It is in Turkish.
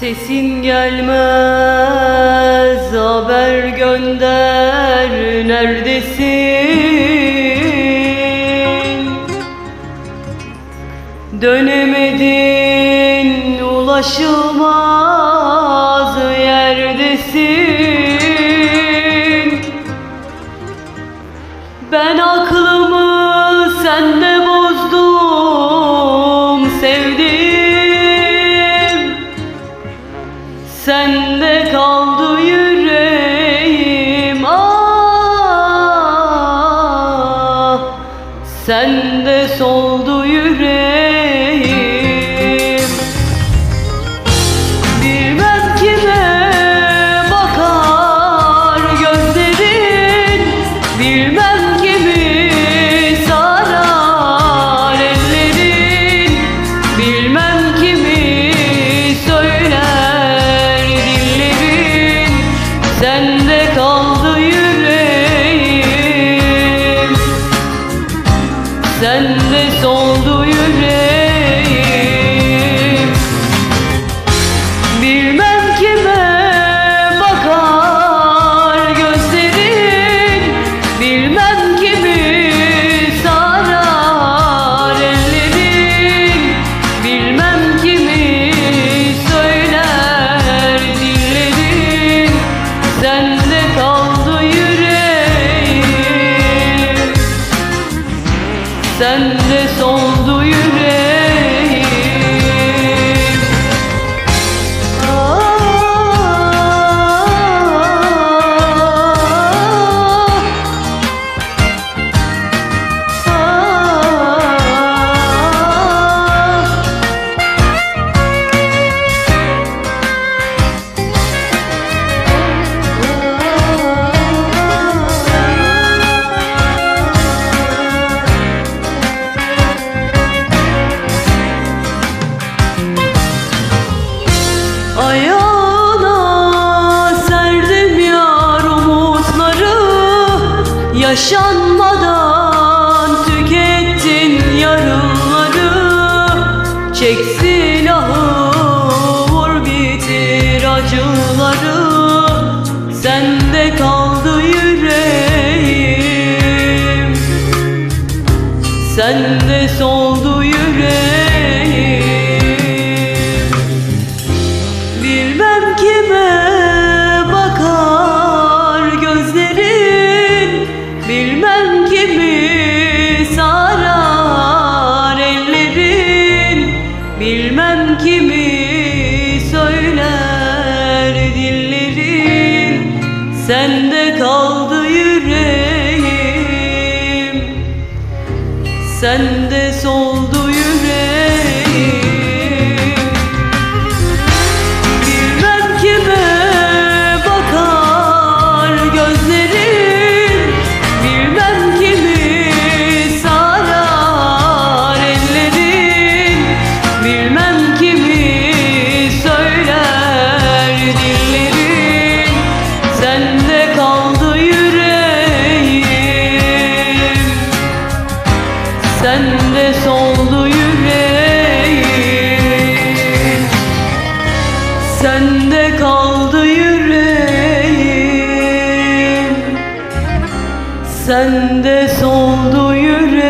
Sesin gelmez haber gönder neredesin? Dönemedin ulaşılmaz yerdesin. Ben aklımı sende bozdum sevdim. bende soldu Send son Sende soldu yüreğim. Bilmem kime bakar gözlerin. Bilmem kimi sarar ellerin. Bilmem kimi söyler dillerin. Sende kaldı yüreğim. and Sende soldu yüreğim.